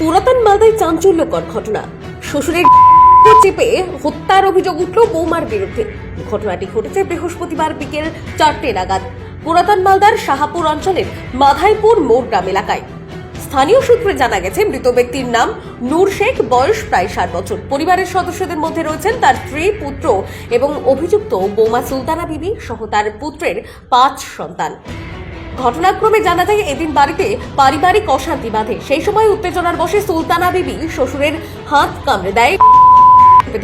পুরাতন মালদায় চাঞ্চল্যকর ঘটনা। শ্বশুরের চেপে হত্যার অভিযোগ উঠল বৌমার বিরুদ্ধে। ঘটনাটি ঘটেছে বৃহস্পতিবার বিকেল চারটে নাগাদ। পুরাতন মালদার শাহাপুর অঞ্চলের মাধাইপুর মোড় গ্রাম এলাকায়। স্থানীয় সূত্রে জানা গেছে, মৃত ব্যক্তির নাম নূর শেখ, বয়স প্রায় ষাট বছর। পরিবারের সদস্যদের মধ্যে রয়েছেন তার স্ত্রী, পুত্র এবং অভিযুক্ত বৌমা সুলতানা বিবি সহ তার পুত্রের পাঁচ সন্তান। ঘটনাক্রমে জানা যায়, এদিন বাড়িতে পারিবারিক অশান্তি বাঁধে। সেই সময় উত্তেজনার বসে সুলতানা বিবি শ্বশুরের হাত কামড়ে দেয়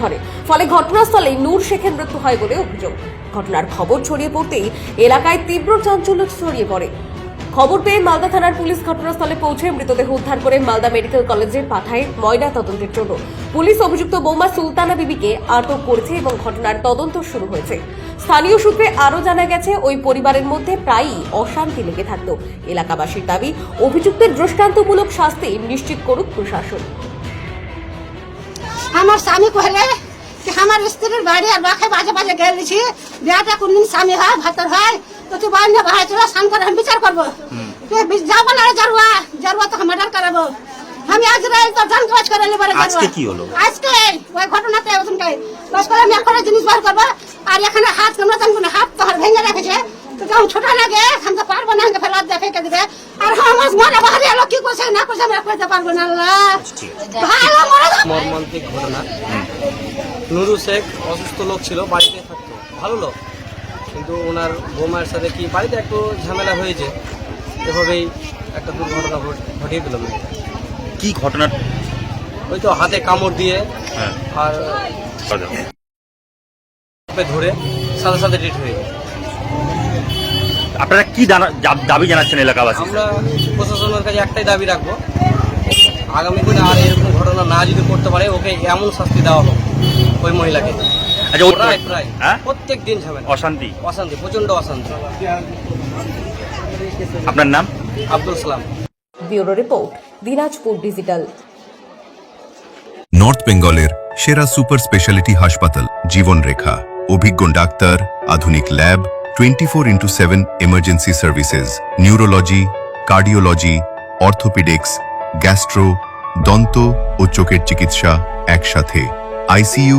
ধরে। ফলে ঘটনাস্থলেই নূর শেখের মৃত্যু হয় বলে অভিযোগ। ঘটনার খবর ছড়িয়ে পড়তেই এলাকায় তীব্র চাঞ্চল্য ছড়িয়ে পড়ে। খবর পেয়ে মালদা থানার পুলিশ ঘটনাস্থলে পৌঁছে মৃতদেহ উদ্ধার করে মালদা মেডিকেল কলেজে পাঠায় ময়না তদন্তের জন্য। পুলিশ অভিযুক্ত বৌমা সুলতানা বিবিকে আটক করেছে এবং ঘটনার তদন্ত শুরু হয়েছে। স্থানীয় সূত্রে আরও জানা গেছে, ওই পরিবারের মধ্যে প্রায়ই অশান্তি লেগে থাকত। এলাকাবাসীর দাবি, অভিযুক্তের দৃষ্টান্তমূলক শাস্তি নিশ্চিত করুক প্রশাসন। আমার স্বামী কহলে আমার স্ত্রীর বাড়ি আর বাকে বাজে বাজে গেল দিছি। বিয়াটা কোনদিন স্বামী হয়, ভাতর হয় তো তুই বাড়ি না ভাই চলো স্নান করে আমি বিচার করব। যাব না জারুয়া জারুয়া তো মার্ডার করাবো। আমি আজ রাই তো জান কাজ করে নেবার আজকে কি হলো? আজকে ওই ঘটনাতে ওখানকে বাস করে আমি এখন জিনিস বার করব। আর এখানে হাত কামড়া জানব না হাত তো হার ভেঙে রেখেছে। তো যখন ছোট লাগে আমি তো পারব না ফেলা দেখে কে দিবে। আর আমার মনে বাহারে এলো কি করছে না করছে আমি করতে পারব না আল্লাহ। ভালো মর্মান্তিক ঘটনা। নুরু শেখ অসুস্থ লোক ছিল বাড়িতে থাকতো। ভালো লোক? কিন্তু ওনার বৌমার সাথে কি বাড়িতে একটু ঝামেলা হয়েছে এভাবেই একটা দুর্ঘটনা ঘটিয়ে দিল। কি ঘটনা? ওই তো হাতে কামড় দিয়ে হ্যাঁ। আর ধরে সাথে সাথে ডেট হয়ে আপনারা কি দাবি জানাচ্ছেন এলাকাবাসী আমরা প্রশাসনের কাছে একটাই দাবি রাখব আগামী দিনে আর এরকম ঘটনা না যদি করতে পারে ওকে এমন শাস্তি দেওয়া হোক ওই মহিলাকে। আচ্ছা প্রায় প্রায়। হ্যাঁ? প্রত্যেক দিন ঝামেলা অশান্তি? অশান্তি প্রচণ্ড অশান্তি। আপনার নাম? Abdul Salam. Bureau report Dinajpur digital. North বেঙ্গলের সেরা সুপার স্পেশালিটি হাসপাতাল জীবনরেখা। অভিজ্ঞ ডাক্তার আধুনিক lab twenty four into seven emergency services neurology cardiology orthopaedics gastro দন্ত ও চোখের চিকিৎসা একসাথে। আইসিইউ